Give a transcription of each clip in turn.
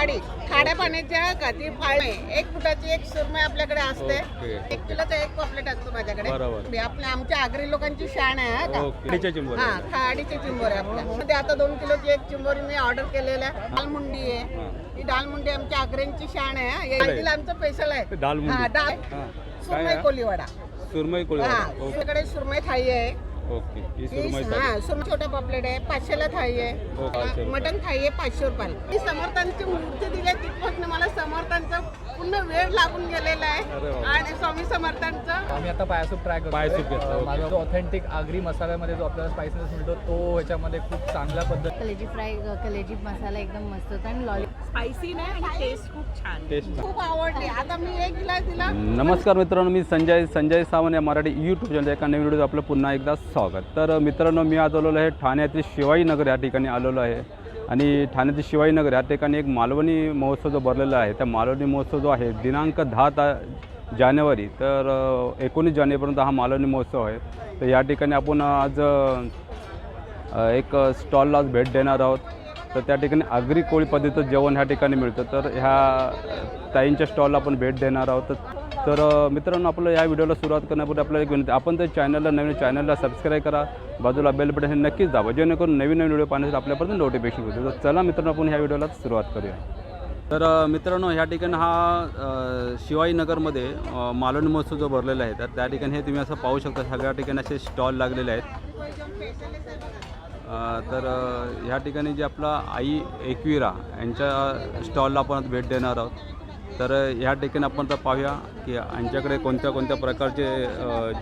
जिताडी खाड्या पाण्याची आहे का? ती फाळणे एक फुटाची एक सुरमई आपल्याकडे असते. ओके. एक किलोचा एक पॉपलेट असतो माझ्याकडे. बरोबर. आपल्या आमच्या आगरी लोकांची शाण आहे हा का? ओके. खाडीच्या चिंबोऱ्या. हा खाडीची चिंबोरी आपल्या. मध्ये आता दोन किलोची एक चिंबोरी मी ऑर्डर केलेल्या आहे. दालमुंडी आहे. हा. दालमुंडी आमच्या आग्र्यांची शाण आहे हा. हळदीला आमचं स्पेशल आहे. हा हा. काय सुरमई आहे? कोलीवाडा. सुरमई कोळी हा. आपल्याकडे सुरमई थाळी आहे. ओके. ही सुरमई छोटा पॉपलेट आहे पाचशेला थाळी हो, पाचशे आहे रुपये. मटन थाळी आहे पाचशे रुपयाला. मी समर्थांची मूर्ती दिली तिथपासून मला समर्थांचा पूर्ण वेळ लागून गेलेला आहे. आणि स्वामी समर्थांचं आम्ही आता पायासूप ट्राय करतो पायसूप घेतलं, माझा ओके. जो ऑथेंटिक आगरी मसाल्यामध्ये जो आपल्याला स्पायसीनेस मिळतो तो ह्याच्यामध्ये खूप चांगल्या पद्धती कलेजी फ्राय कलेजी मसाला एकदम मस्त होता आणि लॉली स्पायसी नाही आणि टेस्ट खूप छान. टेस्ट खूप आवडली. आता मी एक गिलास दिला. नमस्कार मित्रांनो मी संजय संजय सावंत या मराठी यूट्यूब चॅनल एका नवीन व्हिडिओ आपलं पुन्हा एकदा स्वागत. तर मित्रांनो मी आज आलेलो आहे ठाण्यातील शिवाईनगर या ठिकाणी आलेलो आहे. आणि ठाण्याचे शिवाजीनगर या ठिकाणी एक मालवणी महोत्सव जो भरलेला आहे त्या मालवणी महोत्सव जो आहे दिनांक दहा ता जानेवारी तर एकोणीस जानेवारीपर्यंत हा मालवणी महोत्सव आहे. तर या ठिकाणी आपण आज एक स्टॉलला आज भेट देणार आहोत. तर त्या ठिकाणी आगरी कोळी पद्धतीचं जेवण ह्या ठिकाणी मिळतं. तर ह्या ताईंच्या स्टॉलला आपण भेट देणार आहोत. तर- तर मित्रांनो आपलं या व्हिडिओला सुरुवात करण्यापूर्वी आपल्याला एक विनंती आपण त्या चॅनलला नवीन चॅनलला सबस्क्राईब करा. बाजूला बेल बटन हे नक्कीच दाबा जेणेकरून नवीन नवीन व्हिडिओ पाहण्यासाठी आपल्यापर्यंत नोटिफिकेशन होते तर चला मित्रांनो आपण ह्या व्हिडिओला सुरुवात करूया. तर मित्रांनो ह्या ठिकाणी हा अ, शिवाईनगरमध्ये अ, मालवणी महोत्सव जो भरलेला आहे तर त्या ठिकाणी हे तुम्ही असं पाहू शकता सगळ्या ठिकाणी असे स्टॉल लागलेले आहेत. तर ह्या ठिकाणी जे आपला आई एकविरा यांच्या स्टॉलला आपण भेट देणार आहोत. तर ह्या ठिकाणी आपण तर पाहूया की यांच्याकडे कोणत्या कोणत्या प्रकारचे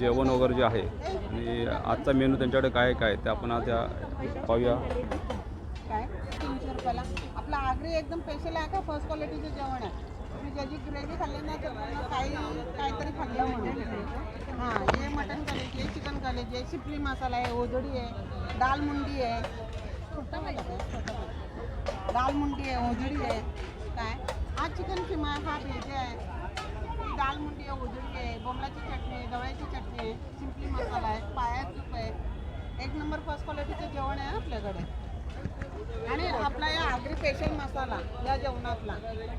जेवण वगैरे जे आहे आणि आजचा मेनू त्यांच्याकडे काय काय ते आपण आज पाहूया. काय? तीनशे रुपयाला. आपला आगरी एकदम स्पेशल आहे का? फर्स्ट क्वालिटीचं जेवण आहे. तुम्ही ज्याची ग्रेव्ही खाल्ली ना तर काही काहीतरी खाल्लं म्हणून. हां हे मटन कलेजी जे चिकन कलेजी आहे शिपली मसाला आहे ओजडी आहे दाल मुंडी आहे. छोटा वाला दाल मुंडी आहे ओजडी आहे. काय? हा चिकन किमा हा भेजे आहे. ही दाल मुंडी आहे ओजडी आहे बोमलाची चटणी आहे गव्याची चटणी आहे सिंपली मसाला आहे पाया सूप आहे. एक नंबर फर्स्ट क्वालिटीचं जेवण आहे आपल्याकडे. आणि आपला या आगरी स्पेशल मसाला या जेवणातला.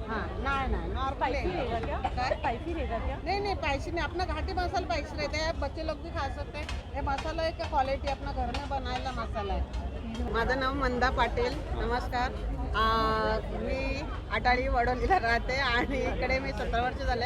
हाँ नाही नाही नॉर्मल काय? स्पाइसी रहेगा क्या नहीं नहीं स्पाइसी नहीं. अपना घाटी मसाला स्पाइसी रहता है बच्चे लोग भी खा सकते हैं ये मसाला है क्या क्वालिटी अपना घर में बनायला मसाला आहे. माझं नाव मंदा पाटील. नमस्कार. आटाळी वडोलीला राहते आणि इकडे मी सतरा वर्ष झाले.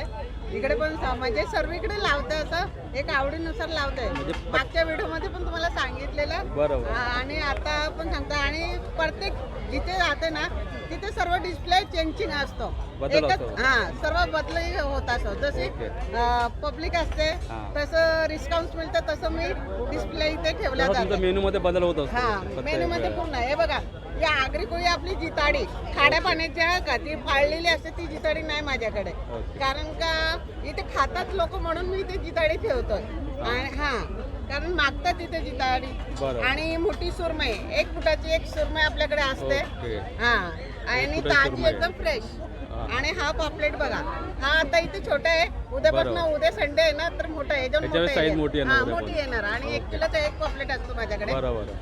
इकडे पण स- म्हणजे सर्वीकडे लावते असं एक आवडीनुसार लावते. मागच्या व्हिडिओमध्ये पण तुम्हाला सांगितलेलं. बरोबर. आणि आता पण सांगता. आणि प्रत्येक जिथे जाते ना तिथे सर्व डिस्प्ले चेंजिंग असतो बदल एकच असतो. हा सर्व बदलही होत असतो जसे ओके. पब्लिक असते हा. तसं रिस्काउंट मिळतं तसं मी डिस्प्ले इथे तेव्हा तुमच्या जाते मेनूमध्ये बदल होत असतो हा प्रत्येक मेनू मध्ये. पूर्ण हे बघा या आगरी कोळी आपली जिताडी खाड्या पाण्याची आहे का ती फाळलेली असते ती जिताडी नाही माझ्याकडे ओके. कारण का इथे खातात लोक म्हणून मी इथे जिताडी ठेवतोय आणि हा कारण मागतात इथे जिताडी. आणि मोठी सुरमई एक फुटाची एक सुरमई आपल्याकडे असते. हा आणि ताजी. एकदम फ्रेश. आणि हा पॉपलेट बघा हा आता इथे छोटा आहे उद्यापासून बरोबर. उद्या संडे आहे ना तर मोठा आहे याच्यावर मोठं येणार हा, उद्यापासून. मोठी येणार आणि एक किलोचा एक पॉपलेट असतो माझ्याकडे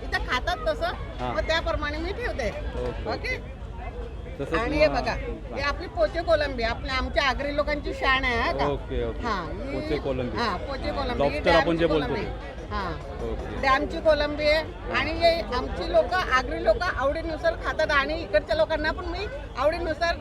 इथं खातात तसं. मग त्याप्रमाणे मी ठेवते ओके. तसंच आणि हे बघा हे आपली पोचे कोलंबी आपल्या आमच्या आगरी लोकांची शान आहे हा का? Okay okay. हा ही- पोचे कोलंबी. हा पोचे कोलंबी. ही Lobster आपण जे डॅमची बोलतो कोलंबी. हा. ओके. डॅमची कोलंबी आहे. आणि हे आमची लोक आगरी लोक आवडीनुसार खातात आणि इकडच्या लोकांना पण मी आवडीनुसार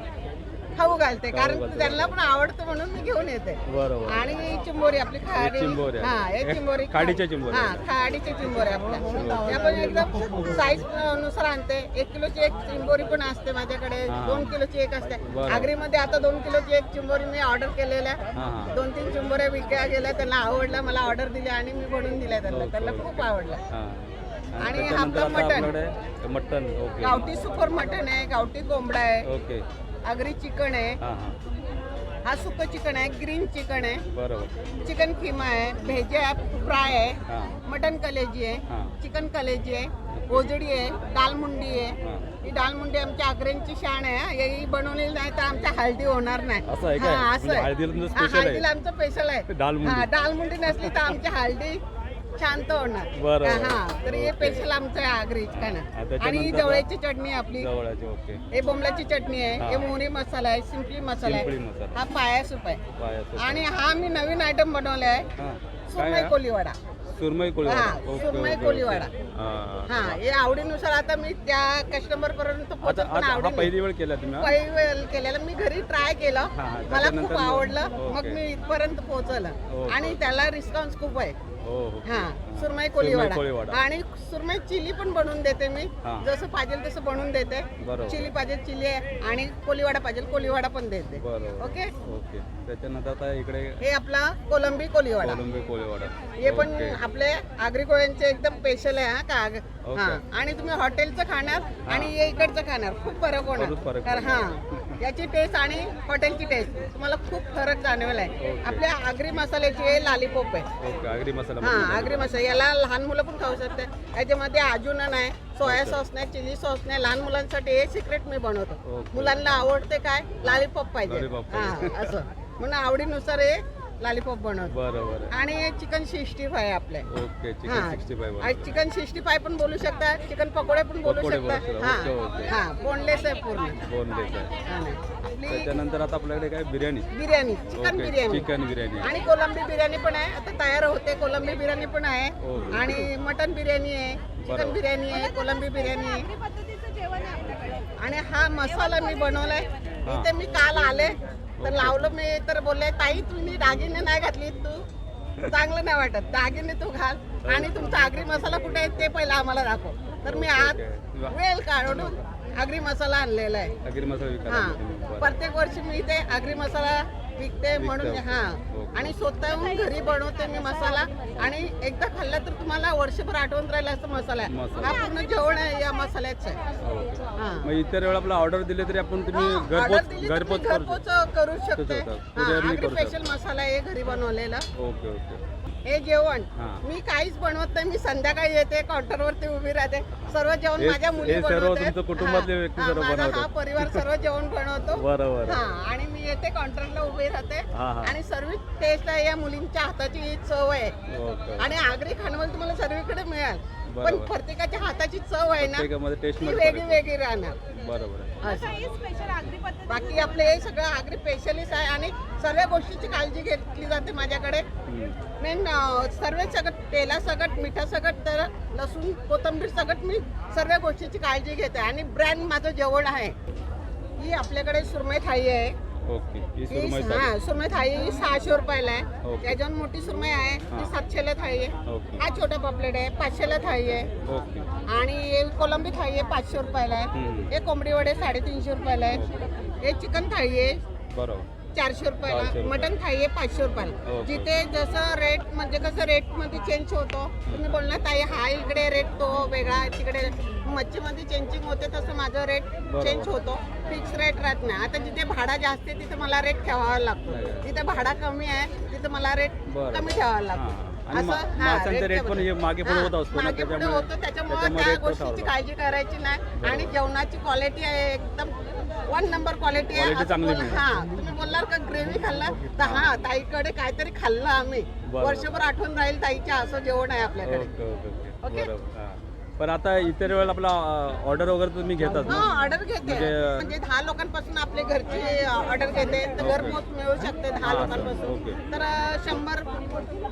खाऊ घालते. कारण. त्यांना पण आवडतं म्हणून मी घेऊन येते. बरोबर. आणि ही चिंबोरी आपली खाडी चिंबोऱ्या. हा हे हे चिंबोरी खाडीच्या चिंबोऱ्या. हा खाडीच्या चिंबोरी आपल्या. त्या पण एकदम साईजनुसार आणते. एक किलोची एक चिंबोरी पण असते माझ्याकडे. हा. दोन किलोची एक असते. बरं. आगरीमध्ये आता दोन किलोची एक चिंबोरी मी ऑर्डर केलेल्या. हां हां. दोन तीन चिंबोऱ्या विकल्या गेल्या. त्यांना आवडलं मला ऑर्डर दिली आणि मी बनवून दिल्या त्यांना. त्यांना खूप आवडलं हां. आणि त्याच्यानंतर आपलं आता मटण. आपल्याकडे मटन ओके. गावठी सुपर मटण आहे गावठी कोंबडा आहे. ओके. आगरी चिकन आहे हां हां हा सुकं चिकन आहे ग्रीन चिकन आहे बरोबर चिकन खिमा आहे भेजे आहे फ्राय आहे हां मटन कलेजी आहे चिकन कलेजी आहे ओजडी आहे दालमुंडी आहे हां ही दालमुंडी आमच्या आग्र्यांची शान आहे हा. ही बनवलेली नाही तर आमच्या हळदी होणार नाही असं आहे काय? हा, असं म्हणजे आहे. हळदीला तुमचं हा, special आहे? हळदीला आमचं स्पेशल आहे दालमुंडी. हा दालमुंडी नसली तर आमची हळदी शांत होणार बरोबर. हा तर हे. स्पेशल आमचं आहे आगरी हा, त्याच्यानंतर आणि जवळची चटणी आपली जवळचे ओके हे बोंबलाची चटणी आहे हा. हे मोहरी मसाला आहे सिंपली मसाला आहे मसाला. हा पाया सूप आहे आणि हा मी नवीन आयटम बनवला आहे हां काय सुरमई आहे? कोलीवाडा सुरमई कोळी हा, ओके, सुरमई ओके, कोळीवाडा. ओके. हां. हा हे आवडीनुसार आता मी त्या कस्टमर पर्यंत आता पोहोचत पण आता हा आवडीने. पहिली वेळ केला तुम्ही हा? पहिली वेळ केलेलं मी घरी ट्राय केलं हा, हा. मला त्याच्यानंतर खूप मग- आवडलं मग ओके. मी इथपर्यंत पोहोचलं ओके. आणि त्याला रिस्पॉन्स खूप आहे हो हो हा. सुरमई कोळीवाडा. आणि सुरमई चिली पण बनवून देते मी. हा. जसं पाहिजे तसं बनवून देते. चिली पाहिजे चिली आणि कोळीवाडा पाहिजे कोळीवाडा पण देते. ओके? ओके. त्याच्यानंतर आता इकडे हे आपला कोलंबी कोळीवाडा. कोलंबी कोळीवाडा. हे पण. आपले आगरी कोळ्यांचे एकदम स्पेशल आहे हा का. हा. आणि तुम्ही हॉटेलचं खाणार आणि हे इकडचं खाणार. खूप फरक होणार. हा. याची टेस्ट आणि हॉटेलची टेस्ट तुम्हाला खूप फरक जाणवेल आहे. आपल्या आगरी मसाल्याची हे लालीपॉप आहे. ओके आगरी मसाला हा मध्ये आगरी मसाला. याला लहान मुलं पण खाऊ शकते याच्यामध्ये अजून नाही सोया सॉस नाही चिली सॉस नाही. लहान मुलांसाठी हे सिक्रेट मी बनवतो. मुलांना आवडते काय? लालीपॉप पाहिजे. Lollipop हा पाहिजे. असं. म्हणून आवडीनुसार हे लालीपॉप बनवतो. बरोबर आणि हे चिकन सिक्स्टी फाय आपले. ओके चिकन हा. सिक्स्टी फाईव्ह आणि चिकन सिक्स्टी फाय पण बोलू शकता चिकन पकोडे पण बोलू पकोडे बोलू शकता. शकता. Okay, okay. हा हा बोनलेस आहे पूर्ण. बोनलेस आहे. हा. आपली त्याच्यानंतर आता आपल्याकडे काय biryani? Biryani chicken okay biryani chicken biryani. आणि कोलंबी बिर्याणी पण आहे. आता तयार होते कोलंबी बिर्याणी पण आहे. ओके. आणि मटन बिर्याणी आहे बरोबर. चिकन बिर्याणी आहे कोलंबी बिर्याणी आहे. आणि हा मसाला मी बनवलाय. हा. इथे मी काल आले तर. लावलं मी तर बोलले ताई तुम्ही दागिने नाही घातली तू चांगलं नाही वाटत दागिने तू घाल आणि तुमचा आगरी मसाला कुठे आहे ते पहिला आम्हाला दाखव तर मी आज. वेळ काढून आगरी मसाला आणलेला आहे आगरी मसाला विकायला हा. प्रत्येक वर्षी मी इथे आगरी मसाला विकते म्हणून. हा. आणि स्वतःहून घरी बनवते मी मसाला. आणि एकदा खाल्ला तर तुम्हाला वर्षभर आठवण राहिला असं मसाला आहे. हा पूर्ण जेवण आहे या मसाल्याचं आहे. हा मग इतर वेळा आपला ऑर्डर दिले तरी आपण तुम्ही हा, घरपोच घरपोच. हा करू शकतो. स्पेशल मसाला आहे घरी बनवलेला. Okay okay. हे जेवण. हा. मी काहीच बनवत नाही मी संध्याकाळी येते काउंटरवरती उभी राहते. सर्व जेवण हे- माझ्या मुली हे सर्व बनवतात. तुमचं कुटुंबातले हा, व्यक्ती हा, सर्व माझा बनवतात. हा परिवार सर्व जेवण बनवतो. बरोबर हा आणि मी येते काउंटरला उभी राहते. हा, हा. आणि सर्व टेस्ट आहे या मुलींच्या हाताची ही चव आहे. ओके. आणि आगरी खाणं तुम्हाला सर्वीकडे मिळेल. पण बरोबर. प्रत्येकाच्या हाताची चव आहे ना प्रत्येकामध्ये ती मध्ये वेगळी फरक आहे. वेगळी राहणार बरोबर आहे असं. बाकी आपले हे सगळं आगरी स्पेशलिस्ट आहे आणि सर्व गोष्टीची काळजी घेतली जाते माझ्याकडे हम्म. मेन सर्व सगळं तेला सगट मिठा सगट तर लसूण कोथंबीर सगट मी सर्व गोष्टीची काळजी घेते आणि ब्रँड माझं जेवण आहे ही आपल्याकडे सुरमई थाळी आहे ओके. ही ही सुरमई हा थाळी. सुरमई थाळी ही सहाशे रुपयाला आहे. ओके. त्याच्यावर मोठी सुरमई आहे. हा. ती सातशेला थाळी आहे. ओके. हा छोटा पॉपलेट आहे. पाचशेला थाळी आहे. ओके. आणि हे कोलंबी थाळी आहे पाचशे रुपयाला आहे. हम्म. हे कोंबडी वडे साडेतीनशे रुपयाला आहे. हे चिकन थाळी आहे. बरोबर. चारशे चारशे रुपयाला रुपये. मटन थाळी आहे पाचशे रुपयाला ओके. जिथे जसं रेट म्हणजे कसं रेटमध्ये चेंज होतो तुम्ही बोलणार ताई हा इकडे रेट तो वेगळा आहे, तिकडे मच्छीमध्ये चेंजिंग होते तसं माझं रेट बरोबर. चेंज होतो फिक्स रेट राहत नाही आता जिथे भाडा जास्त आहे तिथे मला रेट ठेवावा लागतो नाही. जिथे भाडा कमी आहे तिथे मला रेट बरं. कमी ठेवावा हा. लागतो आणि मा- असं, हा, माशांचा rate rate पण हे मागे पुढे हा, होत असतो ना, मागे पुढे त्याच्यामुळे- होतो त्याच्यामुळे त्याच्यामुळे त्या rate गोष्टीची ठरवला. काळजी करायची नाही आणि जेवणाची क्वालिटी आहे एकदम वन नंबर क्वालिटी आहे Quality असं चांगली बोल- मिळेल. हा तुम्ही बोलणार का ग्रेव्ही खाल्लं तर हा ताईकडे काहीतरी खाल्लं आम्ही. वर्षभर आठवण राहील ताईच्या असं जेवण आहे आपल्याकडे ओके ओके ओके ओके? बरोबर हा. पण आता इतर वेळेला आपला ऑर्डर वगैरे तुम्ही घेतात हा ना ऑर्डर घेते म्हणजे- म्हणजे दहा लोकांपासून आपले घरची ऑर्डर घेते तर घरपोच मिळू शकते दहा हा. लोकांपासून. तर अं, शंभर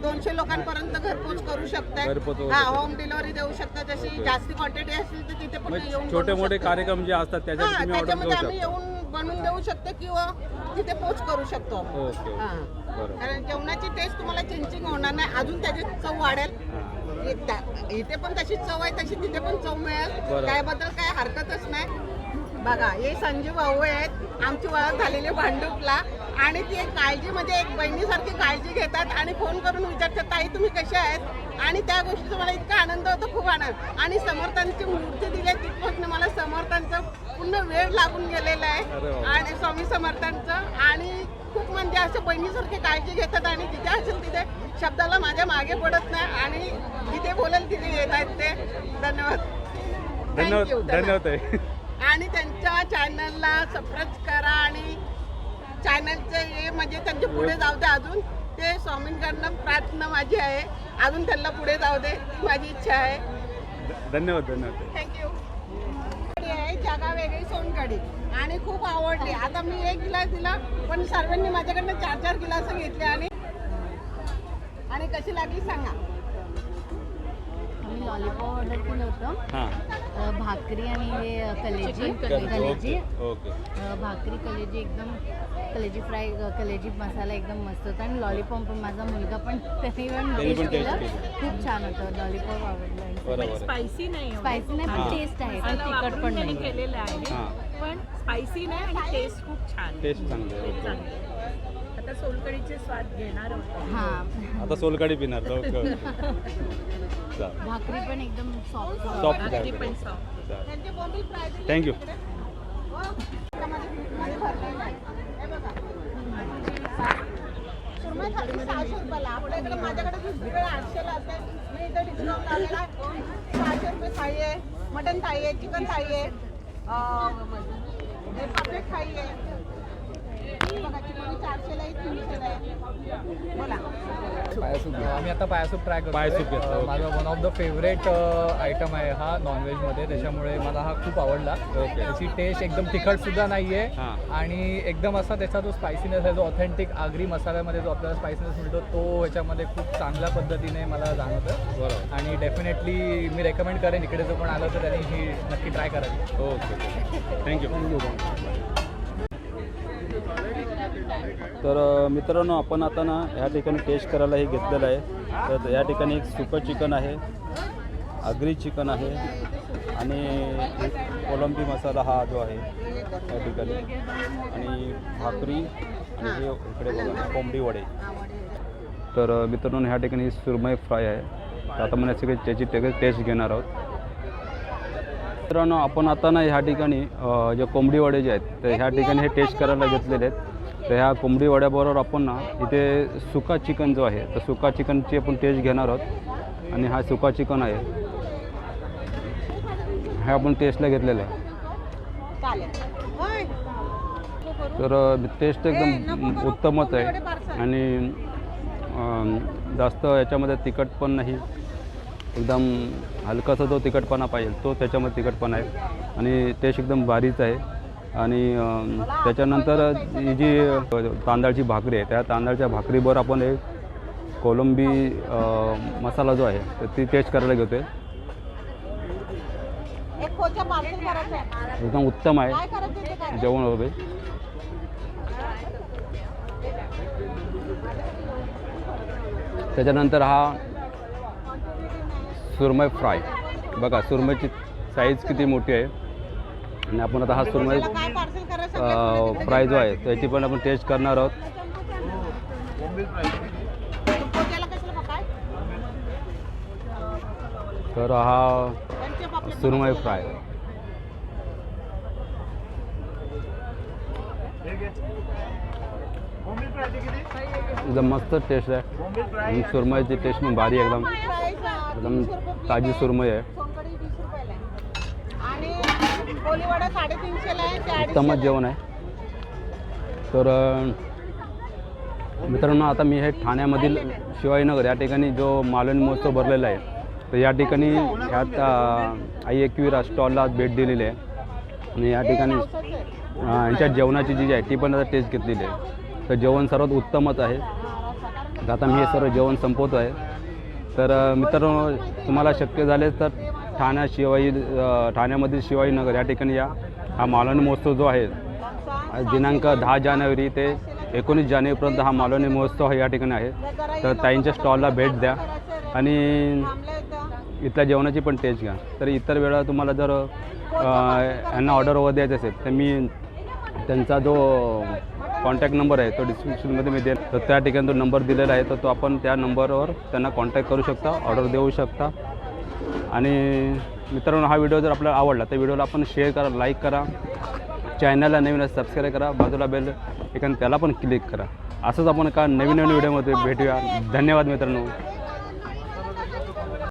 दोनशे लोकांपर्यंत घरपोच करू शकते घरपोच होऊ हा शकते. होम डिलिव्हरी देऊ शकता जशी. जास्ती क्वांटिटी असेल तर तिथे पण मग येऊन छोटे बनवू मोठे शकतो. कार्यक्रम जे असतात त्याच्यात हा तुम्ही ऑर्डर आम्ही शकता येऊन बनवून देऊ शकतो किंवा तिथे पोच करू शकतो. ओके हा. कारण जेवणाची टेस्ट तुम्हाला चेंजिंग होणार नाही. अजून त्याची चव वाढेल. इथे पण तशी चव आहे तशी तिथे पण चव मिळेल. त्याबद्दल काय हरकतच नाही. बघा हे संजीव भाऊ आहेत. आमची ओळख झालेली भांडूपला. आणि ती एक काळजी म्हणजे एक बहिणीसारखी काळजी घेतात आणि फोन करून विचारतात ताई तुम्ही कसे आहेत? आणि त्या गोष्टीचा मला इतका आनंद होतो खूप आनंद. आणि समर्थांची मूर्ती दिली आहे तिथपासून मला समर्थांचा पूर्ण वेळ लागून गेलेला आहे. आणि स्वामी समर्थांचं. आणि खूप म्हणजे असं बहिणीसारखे काळजी घेतात आणि जिथे असेल तिथे शब्दाला माझ्या मागे पडत नाही आणि जिथे बोलेल तिथे येत आहेत ते. धन्यवाद. धन्यवाद धन्यवाद. आणि त्यांच्या चॅनलला सबस्क्राईब करा आणि चॅनलचे हे म्हणजे त्यांचे पुढे जाऊ दे अजून. ते स्वामींकडनं प्रार्थना माझी आहे. अजून त्यांना पुढे जाऊ दे. माझी इच्छा आहे. धन्यवाद धन्यवाद थँक्यू आहे जागा वेगळी सोनकडी. आणि खूप आवडली. आता मी एक गिलास दिला पण सर्वांनी माझ्याकडनं चार चार गिलास घेतले आणि आणि कशी लागली सांगा. आम्ही लॉलीपॉप ऑर्डर केलं होतं. हां. भाकरी आणि हे कलेजी. कलेजी. भाकरी कलेजी एकदम कलेजी फ्राय कलेजी मसाला एकदम मस्त होता. आणि लॉलीपॉप पण माझा मुलगा पण त्यांनी पण टेस्ट केलं. खूप छान होतं. लॉलीपॉप आवडलं स्पायसी नाही. स्पायसी नाही. पण टेस्ट आहे. तिखट पण नाही केलेलं आहे. हां. पण स्पायसी नाही आणि टेस्ट खूप छान टेस्ट चांगली. आता सोलकडीचे स्वाद घेणार हां. आता सोलकडी पिणार. भाकरी पण एकदम सॉफ्ट Soft. भाकरी पण दिले थँक्यू माझ्याकडे रुपये आहे मटन थाई आहे चिकन थाई आहे पापलेट आहे बघा चिकन चारशेला आहे तीनशेला आहे. बोला. आम्ही आता पायासूप ट्राय करतो पायासूप घेतलं, ओके. माझा one of the favourite item आहे हा नॉनव्हेजमध्ये त्याच्यामुळे मला हा खूप आवडला. ओके. त्याची टेस्ट एकदम तिखट सुद्धा नाही आहे हां. आणि एकदम असा त्याचा जो स्पायसीनेस आहे जो ऑथेंटिक आगरी मसाल्यामध्ये जो आपल्याला स्पायसीनेस मिळतो तो ह्याच्यामध्ये खूप चांगल्या पद्धतीने मला जाणवतं बरोबर. आणि डेफिनेटली मी रेकमेंड करेन. इकडे जो पण आलं तर त्यांनी ही नक्की ट्राय करावी. ओके. थँक्यू तर मित्रांनो आपण आता ना ह्या ठिकाणी टेस्ट करायला हे घेतलेलं आहे. तर या ठिकाणी एक सुकं चिकन आहे आगरी चिकन आहे आणि एक कोलंबी मसाला हा जो आहे या ठिकाणी. आणि भाकरी आणि हे इकडे बघा कोंबडी वडे. तर मित्रांनो ह्या ठिकाणी सुरमई फ्राय आहे. तर आता मला सगळे त्याची टे टेस्ट घेणार आहोत. मित्रांनो आपण आता ना ह्या ठिकाणी जे कोंबडी वडे जे आहेत तर ह्या ठिकाणी हे टेस्ट करायला घेतलेले आहेत. तर ह्या कोंबडी वड्याबरोबर आपण ना इथे सुका चिकन जो आहे तर सुका चिकनची आपण टेस्ट घेणार आहोत. आणि हा सुका चिकन आहे. हे आपण टेस्टला घेतलेलं आहे. तर टेस्ट एकदम उत्तमच आहे. आणि जास्त याच्यामध्ये तिखट पण नाही. एकदम हलकासा जो तिखटपणा पाहिजे तो त्याच्यामध्ये तिखटपणा आहे. आणि टेस्ट एकदम भारीच आहे. आणि त्याच्यानंतर ही जी तांदळाची भाकरी आहे त्या तांदळाच्या भाकरीवर आपण एक कोलंबी मसाला जो आहे तर ती टेस्ट करायला घेतो एकदम उत्तम आहे. जेवण वगैरे. त्याच्यानंतर हा सुरमई फ्राय. बघा सुरमईची साईज किती मोठी आहे. आणि आपण आता हा सुरमई फ्राय जो. आहे त्याची पण आपण टेस्ट करणार आहोत. तर हा सुरमई फ्राय. एकदम मस्त टेस्ट आहे. आणि सुरमईची टेस्ट पण भारी एकदम. एकदम ताजी सुरमई आहे सोनकढी वीस रुपयाला आहे आणि कोलीवाडा साडेतीनशेला आहे ते उत्तमच जेवण आहे. तर अ, मित्रांनो आता मी हे ठाण्यामधील शिवाजीनगर या ठिकाणी जो मालवणी महोत्सव भरलेला आहे तर या ठिकाणी ह्यात अ, आई एकविरा स्टॉलला भेट दिलेली आहे. आणि या ठिकाणी अ, यांच्या जेवणाची जी आहे ती पण आता टेस्ट घेतलेली आहे. तर जेवण सर्वात उत्तमच आहे. तर आता मी हे सर्व जेवण संपवतो आहे तर अ, मित्रांनो तुम्हाला शक्य झाले तर ठाण्या शिवाई ठाण्यामधील ठाण्यामधील शिवाजीनगर या ठिकाणी या हा मालवणी महोत्सव जो आहे दिनांक दहा जानेवारी ते एकोणीस जानेवारीपर्यंत हा मालवणी महोत्सव या ठिकाणी आहे. तर ताईंच्या स्टॉलला भेट द्या आणि इथल्या जेवणाची पण टेस्ट घ्या. तर इतर वेळा तुम्हाला जर यांना ऑर्डर वगैरे द्यायची असेल तर मी त्यांचा जो कॉन्टॅक्ट नंबर आहे तो डिस्क्रिप्शनमध्ये मी देईल तर त्या ठिकाणी तो नंबर दिलेला आहे तर तो आपण त्या नंबरवर त्यांना कॉन्टॅक्ट करू शकता ऑर्डर देऊ शकता. आणि मित्रांनो हा व्हिडिओ जर आपल्याला आवडला तर व्हिडिओला आपण शेअर करा लाईक करा. चॅनलला नवीन सबस्क्राईब करा. बाजूला बेल एखादं त्याला पण क्लिक करा. असंच आपण का नवीन नवीन व्हिडिओमध्ये भेटूया. धन्यवाद मित्रांनो.